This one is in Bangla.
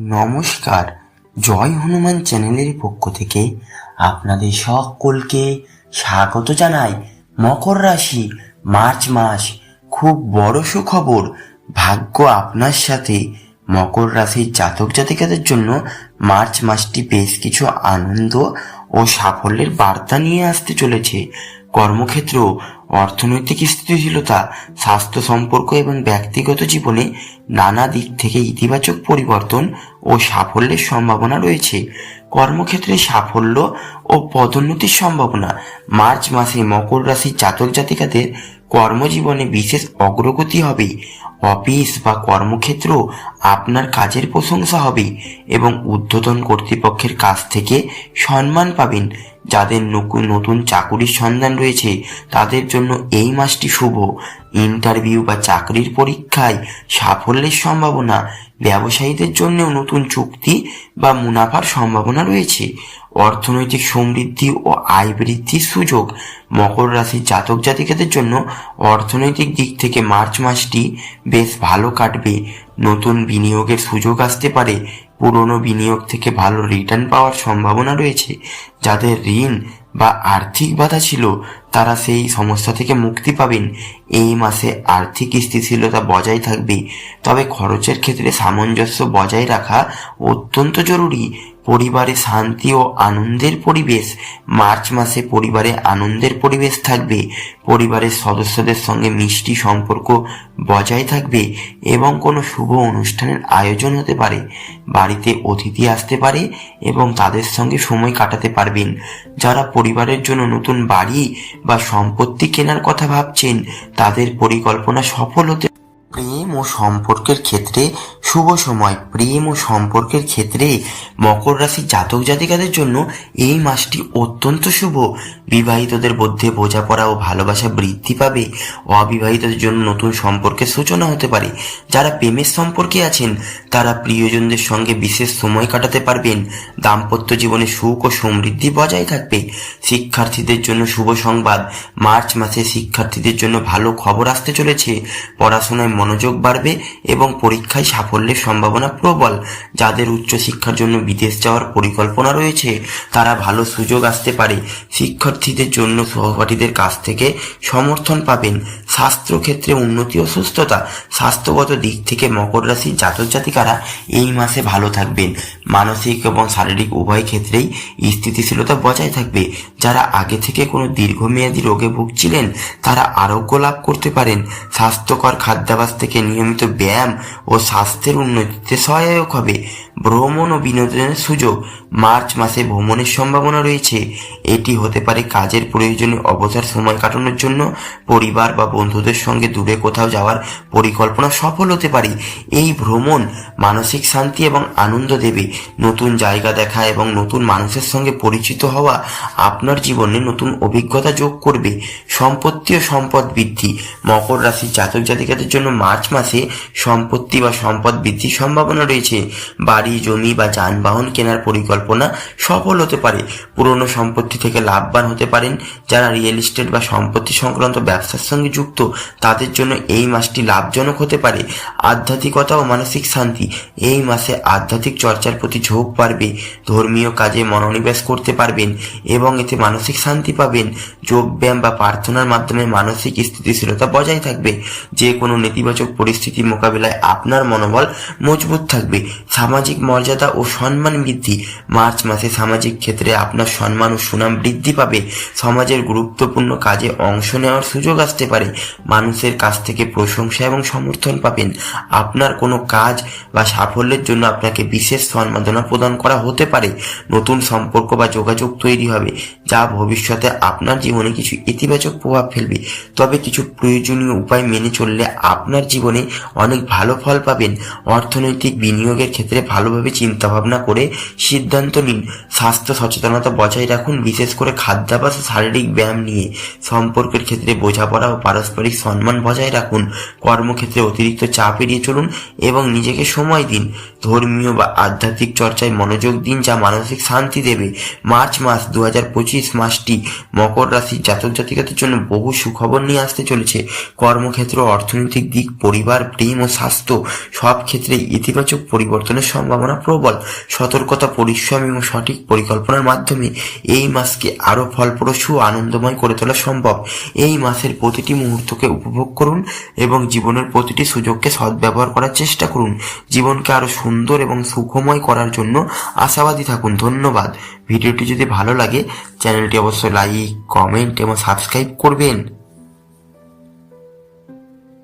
নমস্কার। জয় হনুমান চ্যানেলের পক্ষ থেকে আপনাদের সকলকে স্বাগত জানাই। মকর রাশি মার্চ মাস খুব বড় সুখবর। ভাগ্য আপনার সাথে। মকর রাশির জাতক জাতিকাদের জন্য মার্চ মাসটি বেশ কিছু আনন্দ ও সাফল্যের বার্তা নিয়ে আসতে চলেছে। কর্মক্ষেত্র, অর্থনৈতিক স্থিতিশীলতা, স্বাস্থ্য সম্পর্ক এবং ব্যক্তিগত জীবনে নানা দিক থেকে ইতিবাচক পরিবর্তন ও সাফল্যের সম্ভাবনা রয়েছে। কর্মক্ষেত্রে সাফল্য ও পদোন্নতির সম্ভাবনা। মার্চ মাসে মকর রাশির জাতক জাতিকাদের কর্মজীবনে বিশেষ অগ্রগতি হবে। অফিস বা কর্মক্ষেত্র আপনার কাজের প্রশংসা হবে এবং ঊর্ধ্বতন কর্তৃপক্ষের কাছ থেকে সম্মান পাবেন। যাদের নতুন চাকুরির সন্ধান রয়েছে, তাদের জন্য এই মাসটি শুভ। ইন্টারভিউ বা চাকরির পরীক্ষায় সাফল্যের সম্ভাবনা, ব্যবসায়ীদের জন্যও নতুন চুক্তি বা মুনাফার সম্ভাবনা রয়েছে। অর্থনৈতিক সমৃদ্ধি ও আয় বৃদ্ধির সুযোগ, মকর রাশির জাতক জাতিকাদের জন্য অর্থনৈতিক দিক থেকে মার্চ মাসটি বেশ ভালো কাটবে। নতুন বিনিয়োগের সুযোগ আসতে পারে। পুরনো বিনিয়োগ থেকে ভালো রিটার্ন পাওয়ার সম্ভাবনা রয়েছে। যাদের ঋণ বা আর্থিক বাধা ছিল, তারা সেই সমস্যা থেকে মুক্তি পাবেন। এই মাসে আর্থিক স্থিতিশীলতা বজায় থাকবে। তবে খরচের ক্ষেত্রে সামঞ্জস্য বজায় রাখা অত্যন্ত জরুরি। পরিবারে শান্তি ও আনন্দের পরিবেশ। মার্চ মাসে পরিবারে আনন্দের পরিবেশ থাকবে। পরিবারের সদস্যদের সঙ্গে মিষ্টি সম্পর্ক বজায় থাকবে এবং কোনো শুভ অনুষ্ঠানের আয়োজন হতে পারে। বাড়িতে অতিথি আসতে পারে এবং তাদের সঙ্গে সময় কাটাতে পারবেন। যারা পরিবারের জন্য নতুন বাড়ি বা সম্পত্তি কেনার কথা ভাবছেন, তাদের পরিকল্পনা সফল হতে প্রেম ও সম্পর্কের ক্ষেত্রে, শুভ সময়, প্রেম ও সম্পর্কের ক্ষেত্রে মকর রাশির জাতক জাতিকাদের জন্য এই মাসটি অত্যন্ত শুভ। বিবাহিতদের মধ্যে বোঝাপড়া ও ভালোবাসা বৃদ্ধি পাবে। অবিবাহিতদের জন্য নতুন সম্পর্কের সূচনা হতে পারে। যারা প্রেমের সম্পর্কে আছেন, তারা প্রিয়জনদের সঙ্গে বিশেষ সময় কাটাতে পারবেন। দাম্পত্য জীবনে সুখ ও সমৃদ্ধি বজায় থাকবে। শিক্ষার্থীদের জন্য শুভ সংবাদ। মার্চ মাসে শিক্ষার্থীদের জন্য ভালো খবর আসতে চলেছে। পড়াশোনায় মনোযোগ বাড়বে এবং পরীক্ষায় সাফল্যের সম্ভাবনা প্রবল। যাদের উচ্চশিক্ষার জন্য বিদেশ যাওয়ার পরিকল্পনা রয়েছে, তারা ভালো সুযোগ আসতে পারে। শিক্ষার্থীদের জন্য সহপাঠীদের কাছ থেকে সমর্থন পাবেন। স্বাস্থ্য ক্ষেত্রে উন্নতি ও সুস্থতা, স্বাস্থ্যগত দিক থেকে মকর রাশির জাতক জাতিকারা এই মাসে ভালো থাকবেন। মানসিক এবং শারীরিক উভয় ক্ষেত্রেই স্থিতিশীলতা বজায় থাকবে। যারা আগে থেকে কোনো দীর্ঘমেয়াদী রোগে ভুগছিলেন, তারা আরোগ্য লাভ করতে পারেন। স্বাস্থ্যকর খাদ্যাভ্যাস থেকে নিয়মিত ব্যায়াম ও স্বাস্থ্যের উন্নতিতে সহায়ক হবে। ভ্রমণ ও বিনোদনের সুযোগ। মার্চ মাসে ভ্রমণের সম্ভাবনা রয়েছে। এটি হতে পারে কাজের প্রয়োজনে অবসর সময় কাটানোর জন্য পরিবার বা বন্ধুদের সঙ্গে দূরে কোথাও যাওয়ার পরিকল্পনা সফল হতে পারে। এই ভ্রমণ মানসিক শান্তি এবং আনন্দ দেবে। নতুন জায়গা দেখা এবং নতুন মানুষের সঙ্গে পরিচিত হওয়া আপনার জীবনে নতুন অভিজ্ঞতা যোগ করবে। সম্পত্তি ও সম্পদ বৃদ্ধি। মকর রাশির জাতক জাতিকাদের জন্য মার্চ মাসে সম্পত্তি বা সম্পদ বৃদ্ধির সম্ভাবনা রয়েছে। বাড়ি, জমি বা যানবাহন কেনার পরিকল্পনা সফল হতে পারে। পুরনো সম্পত্তি থেকে লাভবান হতে পারেন। যারা রিয়েল এস্টেট বা সম্পত্তি সংক্রান্ত ব্যবসার সঙ্গে যুক্ত, তাদের জন্য এই মাসটি লাভজনক হতে পারে। আধ্যাত্মিকতা ও মানসিক শান্তি, এই মাসে আধ্যাত্মিক চর্চার প্রতি ঝোঁক বাড়বে। ধর্মীয় কাজে মনোনিবেশ করতে পারবেন এবং এতে মানসিক শান্তি পাবেন। যোগব্যায়াম বা প্রার্থনার মাধ্যমে মানসিক স্থিতিশীলতা বজায় থাকবে। যে কোনো নেতিবাচক পরিস্থিতি মোকাবিলায় আপনার মনোবল মজবুত থাকবে। সামাজিক মর্যাদা ও সম্মান বৃদ্ধি। মার্চ মাসে সামাজিক ক্ষেত্রে আপনার সম্মান ও সুনাম বৃদ্ধি পাবে। সমাজের গুরুত্বপূর্ণ কাজে অংশ নেওয়ার সুযোগ আসতে পারে। মানুষের কাছ থেকে প্রশংসা এবং সমর্থন পাবেন। আপনার কোনো কাজ বা সাফল্যের জন্য আপনাকে বিশেষ সম্মাননা প্রদান করা হতে পারে। নতুন সম্পর্ক বা যোগাযোগ তৈরি হবে, যা ভবিষ্যতে আপনার জীবনে কিছু ইতিবাচক প্রভাব ফেলবে। তবে কিছু প্রয়োজনীয় উপায় মেনে চললে আপনার জীবনে অনেক ভালো ফল পাবেন। অর্থনৈতিক বিনিয়োগের ক্ষেত্রে ভালোভাবে চিন্তাভাবনা করে সিদ্ধান্ত নিন। স্বাস্থ্য সচেতনতা বজায় রাখুন, বিশেষ করে খাদ্যাভ্যাস ও শারীরিক ব্যায়াম নিয়ে। সম্পর্কের ক্ষেত্রে বোঝাপড়া ও পারস্পরিক সম্মান বজায় রাখুন। কর্মক্ষেত্রে অতিরিক্ত চাপ এড়িয়ে চলুন এবং নিজেকে সময় দিন। ধর্মীয় বা আধ্যাত্মিক চর্চায় মনোযোগ দিন যা মানসিক শান্তি দেবে। মার্চ মাস দু হাজার পঁচিশ মাসটি মকর রাশির জাতক জাতিকাদের জন্য বহু সুখবর নিয়ে আসতে চলেছে। কর্মক্ষেত্র অর্থনৈতিক দিক পরিবার প্রেম ও স্বাস্থ্য সব ক্ষেত্রে ইতিবাচক পরিবর্তনের সম্ভাবনা প্রবল। সতর্কতা, পরিশ্রম এবং সঠিক পরিকল্পনার মাধ্যমে এই মাসকে আরও ফলপ্রসূ আনন্দময় করে তোলা সম্ভব। এই মাসের প্রতিটি মুহূর্তকে উপভোগ করুন এবং জীবনের প্রতিটি সুযোগকে সদ্ব্যবহার করার চেষ্টা করুন। জীবনকে আরও সুন্দর এবং সুখময় করার জন্য আশাবাদী থাকুন। ধন্যবাদ। ভিডিওটি যদি ভালো লাগে, চ্যানেলটি অবশ্যই লাইক, কমেন্ট এবং সাবস্ক্রাইব করবেন।